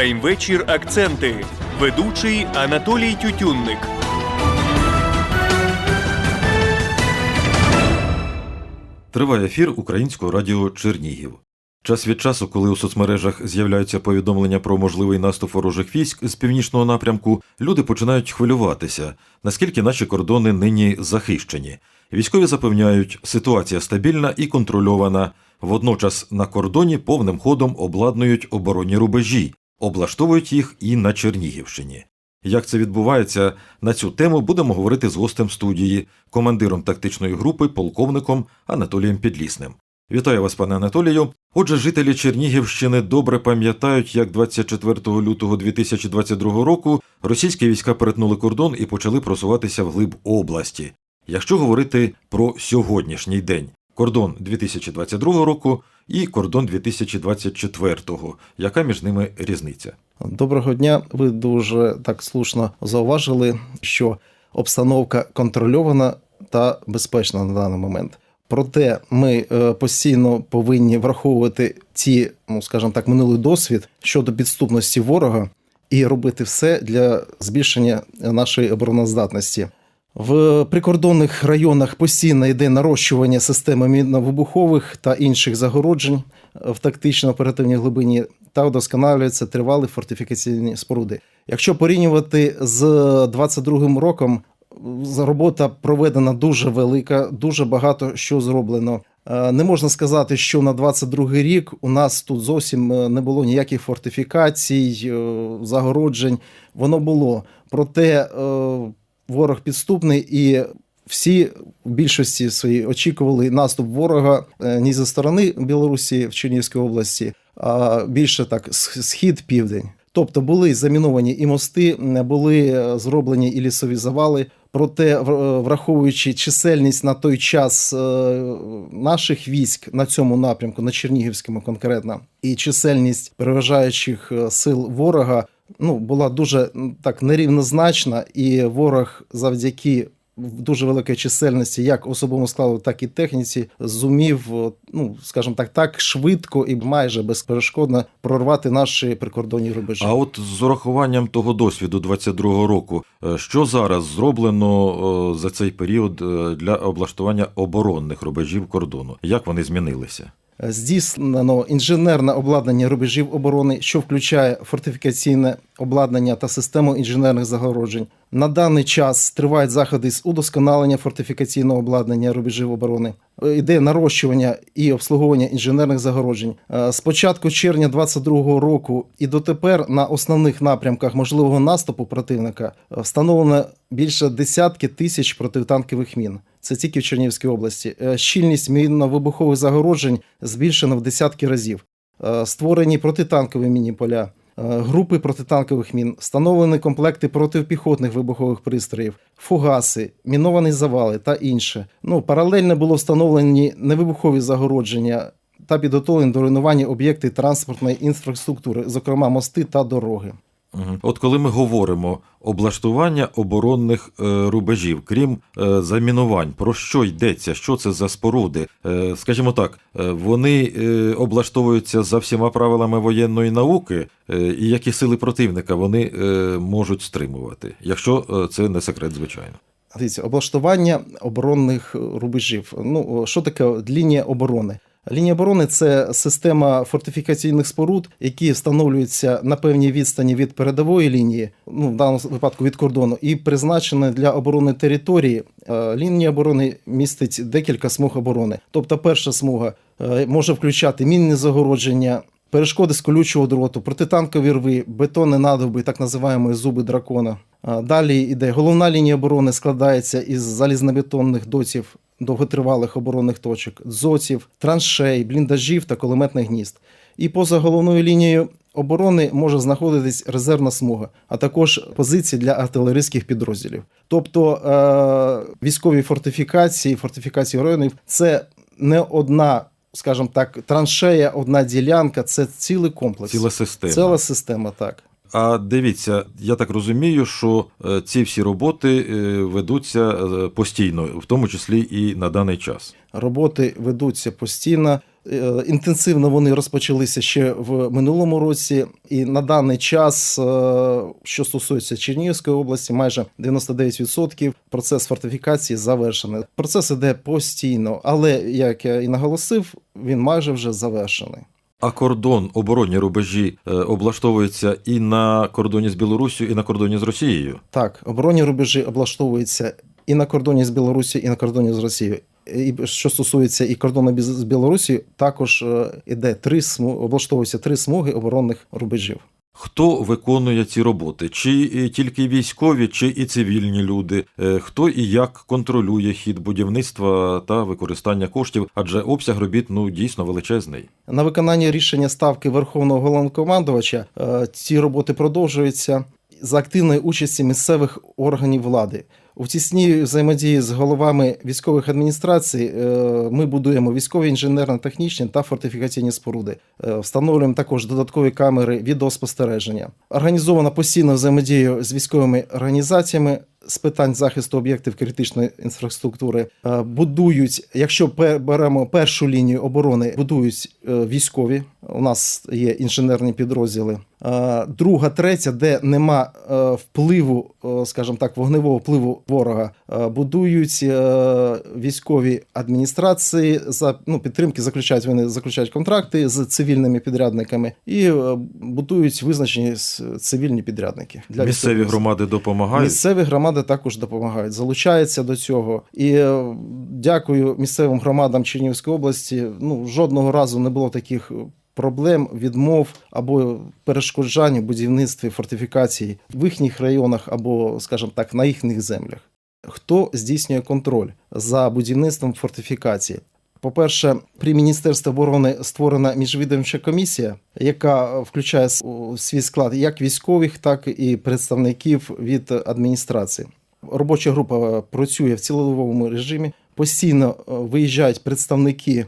Прайм-вечір Акценти. Ведучий Анатолій Тютюнник. Триває ефір Українського радіо Чернігів. Час від часу, коли у соцмережах з'являються повідомлення про можливий наступ ворожих військ з північного напрямку, люди починають хвилюватися, наскільки наші кордони нині захищені. Військові запевняють, ситуація стабільна і контрольована. Водночас на кордоні повним ходом обладнують оборонні рубежі, облаштовують їх і на Чернігівщині. Як це відбувається, на цю тему будемо говорити з гостем студії, командиром тактичної групи, полковником Анатолієм Підлісним. Вітаю вас, пане Анатолію. Отже, жителі Чернігівщини добре пам'ятають, як 24 лютого 2022 року російські війська перетнули кордон і почали просуватися вглиб області. Якщо говорити про сьогоднішній день, кордон 2022 року і кордон 2024, яка між ними різниця? Доброго дня. Ви дуже так слушно зауважили, що обстановка контрольована та безпечна на даний момент. Проте ми е, постійно повинні враховувати ці, ну скажімо так, минулий досвід щодо підступності ворога і робити все для збільшення нашої обороноздатності. В прикордонних районах постійно йде нарощування системи мінно-вибухових та інших загороджень в тактично-оперативній глибині та удосконалюються тривалі фортифікаційні споруди. Якщо порівнювати з 22-м роком, робота проведена дуже велика, дуже багато що зроблено. Е, Не можна сказати, що на 22-й рік у нас тут зовсім е, не було ніяких фортифікацій, е, загороджень. Воно було. Проте е, ворог підступний і всі в більшості своїй очікували наступ ворога е, не зі сторони Білорусі в Чернігівській області, а більше так схід-південь. Тобто були заміновані і мости, були е, зроблені і лісові завали. Проте, е, враховуючи чисельність на той час е, наших військ на цьому напрямку, на Чернігівському конкретно, і чисельність переважаючих е, сил ворога, ну була дуже так нерівнозначна, і ворог завдяки дуже великій чисельності, як особовому складу, так і техніці, зумів, ну скажімо так, так швидко і майже безперешкодно прорвати наші прикордонні рубежі. А от з урахуванням того досвіду 22-го року, е, що зараз зроблено за цей період е, для облаштування оборонних рубежів кордону? Як вони змінилися? Здійснено інженерне обладнання рубежів оборони, що включає фортифікаційне обладнання та систему інженерних загороджень. На даний час тривають заходи з удосконалення фортифікаційного обладнання рубежів оборони. Е, Іде нарощування і обслуговування інженерних загороджень. Е, З початку червня 2022 року і дотепер на основних напрямках можливого наступу противника е, встановлено більше десятки тисяч протитанкових мін. Це тільки в Чернігівській області. Е, Щільність мінно-вибухових загороджень збільшена в десятки разів. Створені протитанкові міні-поля, групи протитанкових мін, встановлені комплекти протипіхотних вибухових пристроїв, фугаси, міновані завали та інше. Ну, паралельно було встановлені невибухові загородження та підготовлені до руйнування об'єкти транспортної інфраструктури, зокрема мости та дороги. От коли ми говоримо облаштування оборонних е, рубежів, крім е, замінувань, про що йдеться? Що це за споруди? Е, скажімо так, вони облаштовуються за всіма правилами воєнної науки, і які сили противника вони можуть стримувати, якщо це не секрет, звичайно. Дивіться, облаштування оборонних рубежів. Ну, що таке лінія оборони? Лінія оборони це система фортифікаційних споруд, які встановлюються на певній відстані від передової лінії, ну в даному випадку від кордону, і призначені для оборони території. Е, Лінія оборони містить декілька смуг оборони. Тобто, перша смуга е, може включати мінні загородження. Перешкоди з колючого дроту, протитанкові рви, бетонні надовби, так називаємо зуби дракона. Далі йде головна лінія оборони, складається із залізнобетонних доців довготривалих оборонних точок, дзотів, траншей, бліндажів та кулеметних гнізд. І поза головною лінією оборони може знаходитись резервна смуга, а також позиції для артилерійських підрозділів. Тобто е- військові фортифікації, фортифікації районів це не одна, скажімо так, траншея, одна ділянка, це цілий комплекс. Ціла система. Ціла система, так. А дивіться, я так розумію, що е, ці всі роботи е, ведуться е, постійно, в тому числі і на даний час. Роботи ведуться постійно. Інтенсивно вони розпочалися ще в минулому році, і на даний час, що стосується Чернігівської області, майже 99% процес фортифікації завершений. Процес іде постійно, але як я і наголосив, він майже вже завершений. А кордон, оборонні рубежі е, облаштовуються і на кордоні з Білоруссю, і на кордоні з Росією. Так, оборонні рубежі облаштовуються і на кордоні з Білорусі, і на кордоні з Росією. І що стосується і кордону з Білорусі, також е, іде три смуги, облаштовуються три смуги оборонних рубежів. Хто виконує ці роботи? Чи е, тільки військові, чи і цивільні люди? Е, Хто і як контролює хід будівництва та використання коштів? Адже обсяг робіт ну дійсно величезний. На виконання рішення ставки Верховного головнокомандувача е, ці роботи продовжуються за активної участі місцевих органів влади. У тісній взаємодії з головами військових адміністрацій е, ми будуємо військові інженерно-технічні та фортифікаційні споруди. Е, Встановлюємо також додаткові камери відеоспостереження. Організована постійна взаємодія з військовими організаціями з питань захисту об'єктів критичної інфраструктури. Е, Будують, якщо беремо першу лінію оборони, будують е, військові. У нас є інженерні підрозділи. Е, Друга, третя, де нема впливу, скажімо так, вогневого впливу ворога, будують військові адміністрації за ну, підтримки, заключають вони заключають контракти з цивільними підрядниками і будують визначені цивільні підрядники для Місцеві громади допомагають. Місцеві громади також допомагають, залучаються до цього. І е, дякую місцевим громадам Чернігівської області. Ну жодного разу не було таких проблем, відмов або перешкоджань у будівництві фортифікацій в їхніх районах або, скажімо так, на їхніх землях. Хто здійснює контроль за будівництвом фортифікації? По-перше, при Міністерстві оборони створена міжвідомча комісія, яка включає свій склад як військових, так і представників від адміністрації. Робоча група працює в цілодобовому режимі. Постійно е, виїжджають представники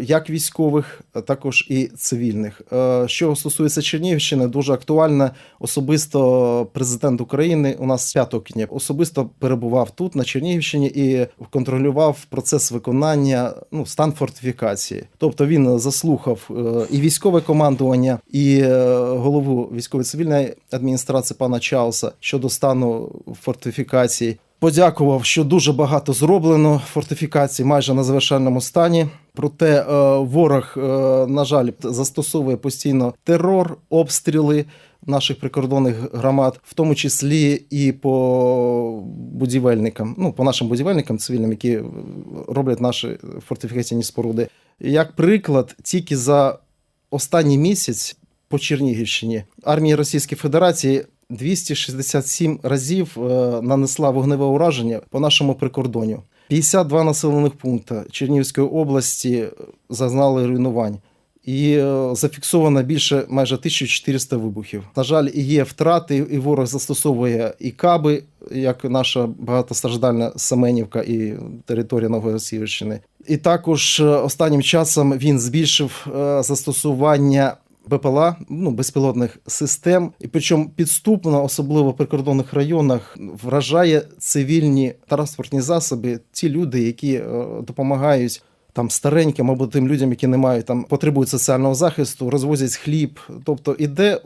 як військових, також і цивільних. Е, Що стосується Чернігівщини, дуже актуально. Особисто президент України у нас 5 квітня особисто перебував тут на Чернігівщині і контролював процес виконання, ну стан фортифікації. Тобто він заслухав е, і військове командування, і е, голову військової цивільної адміністрації пана Чауса щодо стану фортифікації. Подякував, що дуже багато зроблено фортифікацій майже на завершальному стані. Проте е, ворог, е, на жаль, застосовує постійно терор, обстріли наших прикордонних громад, в тому числі і по будівельникам, ну по нашим будівельникам цивільним, які роблять наші фортифікаційні споруди. Як приклад, тільки за останній місяць по Чернігівщині армія Російської Федерації 267 разів е, нанесла вогневе ураження по нашому прикордонню. 52 населених пункти Чернігівської області зазнали руйнувань. І е, зафіксовано більше майже 1400 вибухів. На жаль, є втрати, і ворог застосовує і каби, як наша багатостраждальна Семенівка і територія Новогосівщини. І також е, останнім часом він збільшив е, застосування БПЛА, ну безпілотних систем, і причому підступно, особливо в прикордонних районах, вражає цивільні транспортні засоби, ті люди, які е, допомагають. Там стареньким або тим людям, які не мають там потребують соціального захисту, розвозять хліб. Тобто іде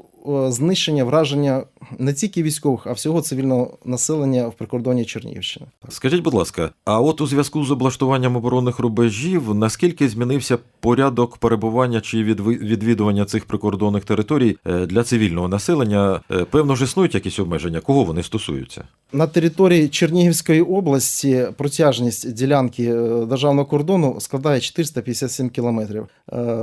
знищення враження не тільки військових, а всього цивільного населення в прикордонні Чернігівщини. Скажіть, будь ласка, а от у зв'язку з облаштуванням оборонних рубежів, наскільки змінився порядок перебування чи відвідування цих прикордонних територій е, для цивільного населення? Е, Певно ж існують якісь обмеження, кого вони стосуються? На території Чернігівської області протяжність ділянки е, державного кордону складає 457 кілометрів.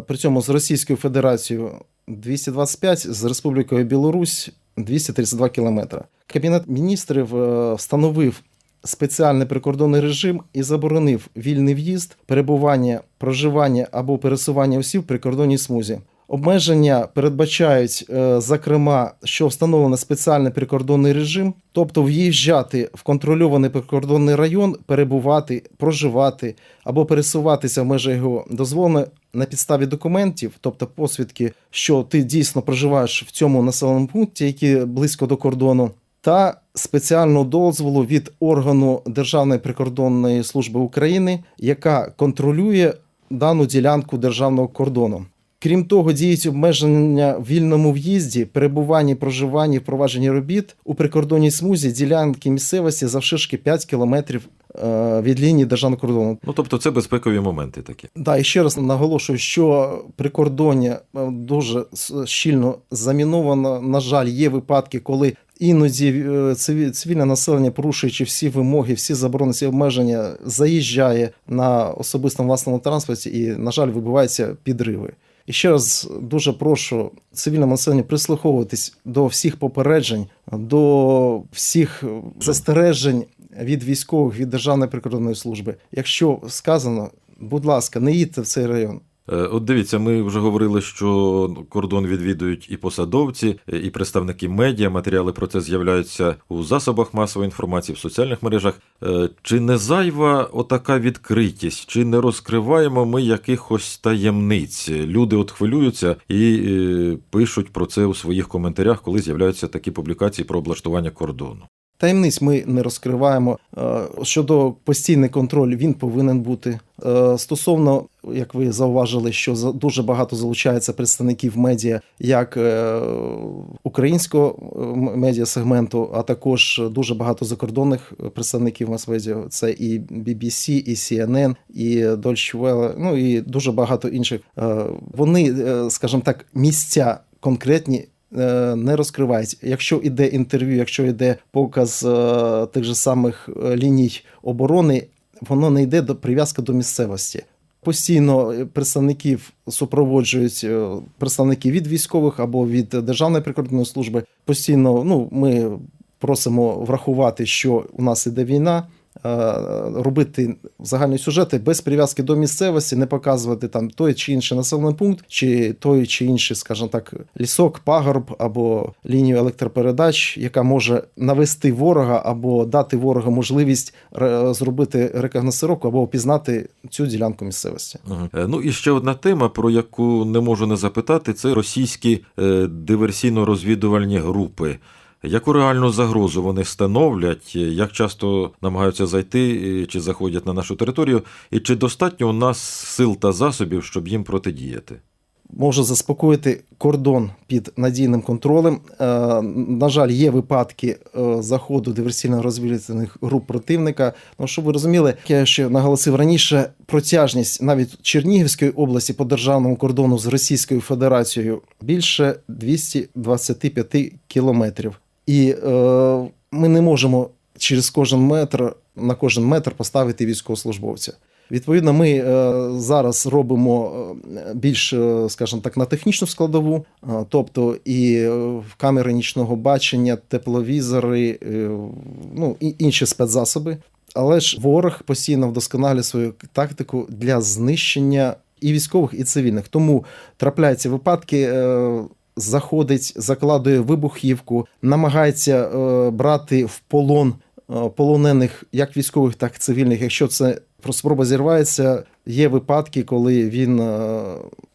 При цьому з Російською Федерацією 225, з Республікою Білорусь 232 кілометри. Кабінет міністрів е, встановив спеціальний прикордонний режим і заборонив вільний в'їзд, перебування, проживання або пересування осіб в прикордонній смузі. Обмеження передбачають, е, зокрема, що встановлено спеціальний прикордонний режим, тобто в'їжджати в контрольований прикордонний район, перебувати, проживати або пересуватися в межах його дозволено на підставі документів, тобто посвідки, що ти дійсно проживаєш в цьому населеному пункті, який близько до кордону, та спеціального дозволу від органу Державної прикордонної служби України, яка контролює дану ділянку державного кордону. Крім того, діють обмеження в вільному в'їзді, перебуванні, проживанні, впровадженні робіт у прикордонній смузі ділянки місцевості завширшки 5 кілометрів е, від лінії державного кордону. Ну тобто це безпекові моменти такі. Да, і ще раз наголошую, що прикордоння е, дуже щільно заміновано. На жаль, є випадки, коли іноді е, цивільне населення, порушуючи всі вимоги, всі заборони, всі обмеження, заїжджає на особистому власному транспорті і, на жаль, вибиваються підриви. І ще раз дуже прошу цивільному населенню прислуховуватись до всіх попереджень, до всіх е, застережень від військових, від Державної прикордонної служби. Якщо сказано, будь ласка, не їдьте в цей район. Е, От дивіться, ми вже говорили, що кордон відвідують і посадовці, е, і представники медіа. Матеріали про це з'являються у засобах масової інформації, в соціальних мережах. Е, Чи не зайва отака відкритість, чи не розкриваємо ми якихось таємниць? Люди от хвилюються і пишуть про це у своїх коментарях, коли з'являються такі публікації про облаштування кордону. Таємниць ми не розкриваємо. Е, Щодо постійний контроль, він повинен бути. Е, Стосовно, як ви зауважили, що дуже багато залучається представників медіа, як е, українського е, м- медіасегменту, а також дуже багато закордонних представників мас-медіа. Це і BBC, і CNN, і Deutsche Welle, ну і дуже багато інших. Вони, скажімо так, місця конкретні не розкривають. Якщо йде інтерв'ю, якщо йде показ е, тих же самих е, ліній оборони, воно не йде до прив'язка до місцевості. Постійно е, представників супроводжують е, представники від військових або від Державної прикордонної служби. Постійно ну, ми просимо врахувати, що у нас іде війна. Е, Робити загальні сюжети без прив'язки до місцевості, не показувати там той чи інший населений пункт, чи той чи інший, скажімо так, лісок, пагорб або лінію електропередач, яка може навести ворога або дати ворогу можливість зробити рекогносцировку або опізнати цю ділянку місцевості. Е, Ну і ще одна тема, про яку не можу не запитати, це російські е, диверсійно-розвідувальні групи. Яку реальну загрозу вони становлять, е, як часто намагаються зайти е, чи заходять на нашу територію, і чи достатньо у нас сил та засобів, щоб їм протидіяти? може заспокоїти кордон під надійним контролем. Е, На жаль, є випадки заходу диверсійно-розвідувальних груп противника. Ну, щоб ви розуміли, я ще наголосив раніше, протяжність навіть Чернігівської області по державному кордону з Російською Федерацією більше 225 кілометрів. І е, ми не можемо через кожен метр на кожен метр поставити військовослужбовця. Відповідно, ми е, зараз робимо е, більш, е, скажімо так, на технічну складову, е, тобто і камери нічного бачення, тепловізори, е, ну і інші спецзасоби. Але ж ворог постійно вдосконалює свою тактику для знищення і військових, і цивільних. Тому трапляються випадки. е, Заходить, закладує вибухівку, намагається е, брати в полон е, полонених як військових, так і цивільних. Якщо це про спроба зірвається, є випадки, коли він е,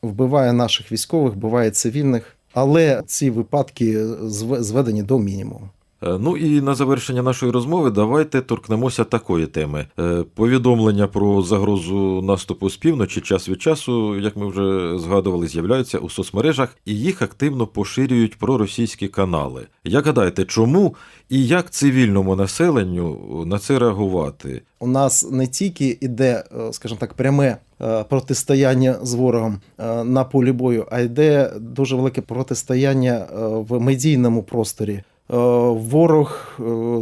вбиває наших військових, вбиває цивільних, але ці випадки зв- зведені до мінімуму. Е, Ну і на завершення нашої розмови давайте торкнемося такої теми. Е, Повідомлення про загрозу наступу з півночі час від часу, як ми вже згадували, з'являються у соцмережах і їх активно поширюють проросійські канали. Як гадаєте, чому і як цивільному населенню на це реагувати? У нас не тільки іде, е, скажімо так, пряме е, протистояння з ворогом е, на полі бою, а йде дуже велике протистояння е, в медійному просторі. Е, Ворог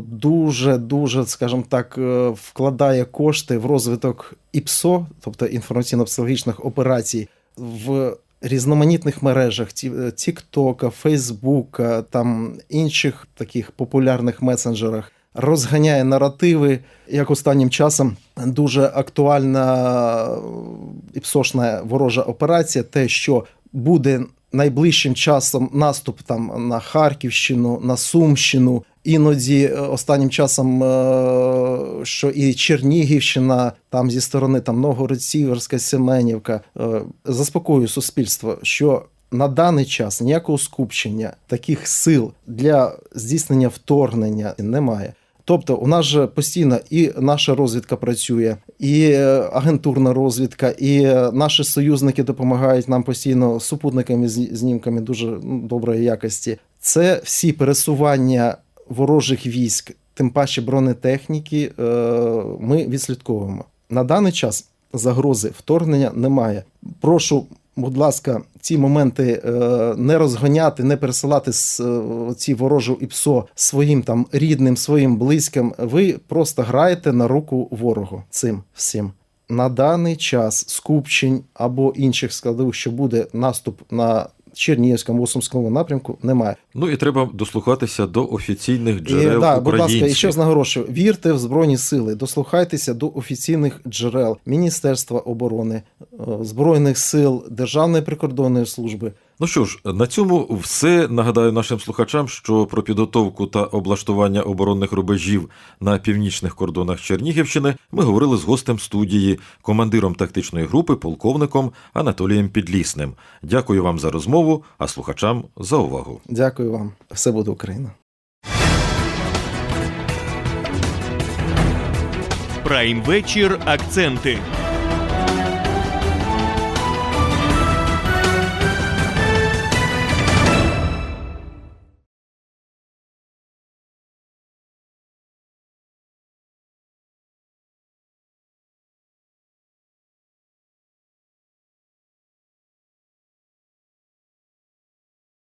дуже дуже, скажімо так, е, вкладає кошти в розвиток ІПСО, тобто інформаційно-психологічних операцій, в різноманітних мережах Ті- е, Тіктока, Фейсбука, там інших таких популярних месенджерах. Розганяє наративи, як останнім часом дуже актуальна е, і псошна ворожа операція, те, що буде найближчим часом наступ там на Харківщину, на Сумщину. Іноді е, останнім часом, е, що і Чернігівщина, там зі сторони там Новгород-Сіверська, Семенівка, е, заспокоює суспільство, що на даний час ніякого скупчення таких сил для здійснення вторгнення немає. Тобто, у нас же постійно і наша розвідка працює, і е, агентурна розвідка, і е, наші союзники допомагають нам постійно супутниками з знімками дуже ну, доброї якості. Це всі пересування ворожих військ, тим паче бронетехніки, е, ми відслідковуємо. На даний час загрози вторгнення немає. Прошу, будь ласка, ці моменти е, не розганяти, не пересилати з е, ці ворожу ІПСО своїм там рідним, своїм близьким. Ви просто граєте на руку ворогу цим всім. На даний час скупчень або інших складових, що буде наступ на Чернігівському Осумському напрямку, немає. Ну і треба дослухатися до офіційних джерел І, да, будь ласка, і ще раз наголошую: вірте в Збройні Сили, дослухайтеся до офіційних джерел Міністерства оборони, е, Збройних сил, Державної прикордонної служби. Ну що ж, на цьому все. Нагадаю нашим слухачам, що про підготовку та облаштування оборонних рубежів на північних кордонах Чернігівщини ми говорили з гостем студії, командиром тактичної групи, полковником Анатолієм Підлісним. Дякую вам за розмову, а слухачам за увагу. Дякую вам. Все буде Україна. Прайм вечір. Акценти.